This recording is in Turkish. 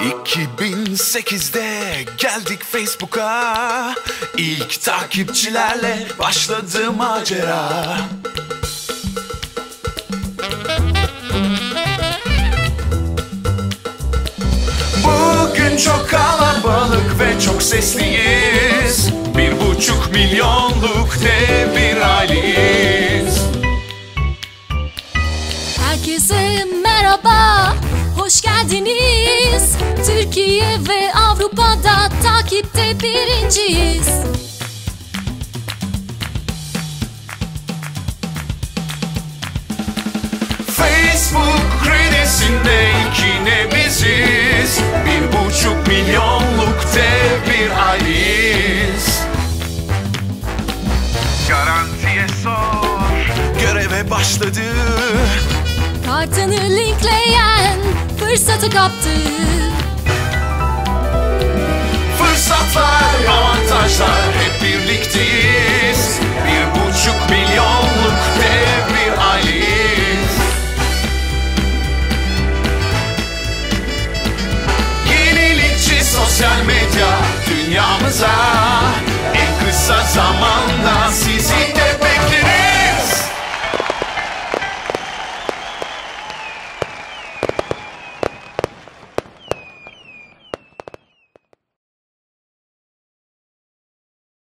2008'de geldik Facebook'a. İlk takipçilerle başladı macera. Bugün çok kalabalık ve çok sesliyiz. Bir buçuk milyonluk dev bir aileyiz Türkiye ve Avrupa'da takipte birinciyiz. Facebook kredisinde yine biziz Bir buçuk milyonluk dev bir aileyiz Garantiye sor Göreve başladı Kartını linkleyen fırsatı kaptı. Avantajlar hep birlikteyiz. Bir buçuk milyonluk dev bir aileyiz. Yenilikçi sosyal medya dünyamıza En kısa zamanda